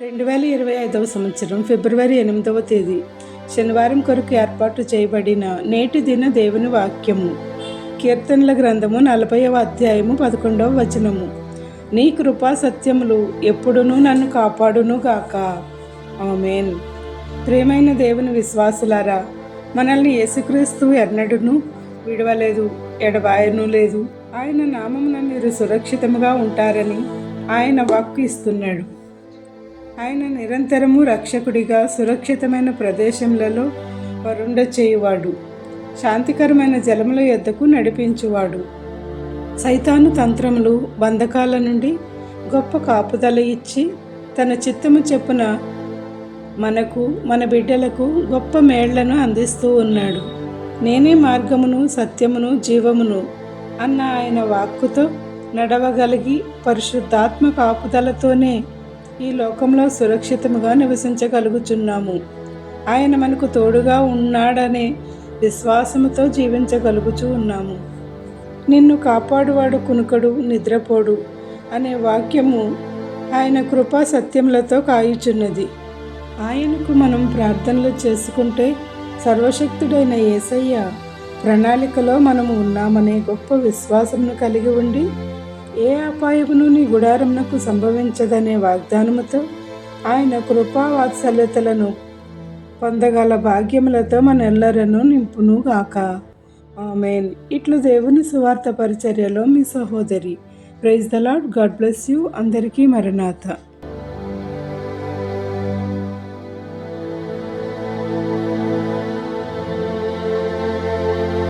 రెండు వేల ఇరవై ఐదవ సంవత్సరం ఫిబ్రవరి ఎనిమిదవ తేదీ. శనివారం కొరకు ఏర్పాటు చేయబడిన నేటి దిన దేవుని వాక్యము. కీర్తనల గ్రంథము నలభైవ అధ్యాయము పదకొండవ వచనము. నీ కృపా సత్యములు ఎప్పుడునూ నన్ను కాపాడును గాక. ఆమెన్. ప్రేమైన దేవుని విశ్వాసులారా మనల్ని యేసుక్రీస్తు ఎన్నడూను విడవలేదు ఎడబాయను లేదు. ఆయన నామమున మీరు సురక్షితముగా ఉంటారని ఆయన వాక్కు ఇస్తున్నాడు. ఆయన నిరంతరము రక్షకుడిగా సురక్షితమైన ప్రదేశములలో వరుండ చేయువాడు శాంతికరమైన జలముల యొద్దకు నడిపించువాడు. సైతాను తంత్రములు బంధకాల నుండి గొప్ప కాపుదల ఇచ్చి తన చిత్తము చెప్పున మనకు మన బిడ్డలకు గొప్ప మేళ్ళను అందిస్తూ ఉన్నాడు. నేనే మార్గమును సత్యమును జీవమును అన్న ఆయన వాక్కుతో నడవగలిగి పరిశుద్ధాత్మ కాపుదలతోనే ఈ లోకంలో సురక్షితముగా నివసించగలుగుచున్నాము. ఆయన మనకు తోడుగా ఉన్నాడనే విశ్వాసముతో జీవించగలుగుచూ ఉన్నాము. నిన్ను కాపాడువాడు కునుకడు నిద్రపోడు అనే వాక్యము ఆయన కృపా సత్యములతో కాయుచున్నది. ఆయనకు మనం ప్రార్థనలు చేసుకుంటే సర్వశక్తుడైన యేసయ్య ప్రణాళికలో మనము ఉన్నామనే గొప్ప విశ్వాసమును కలిగి ఉండి ఏ అపాయమును నీ గుడారమునకు సంభవించదనే వాగ్దానముతో ఆయన కృపా వాత్సల్యతలను పొందగల భాగ్యములతో మనెల్లరను నింపును గాక ఆమెన్. ఇట్లు దేవుని సువార్త పరిచర్యలో మీ సహోదరి. Praise the Lord God bless you అందరికీ మరణాథ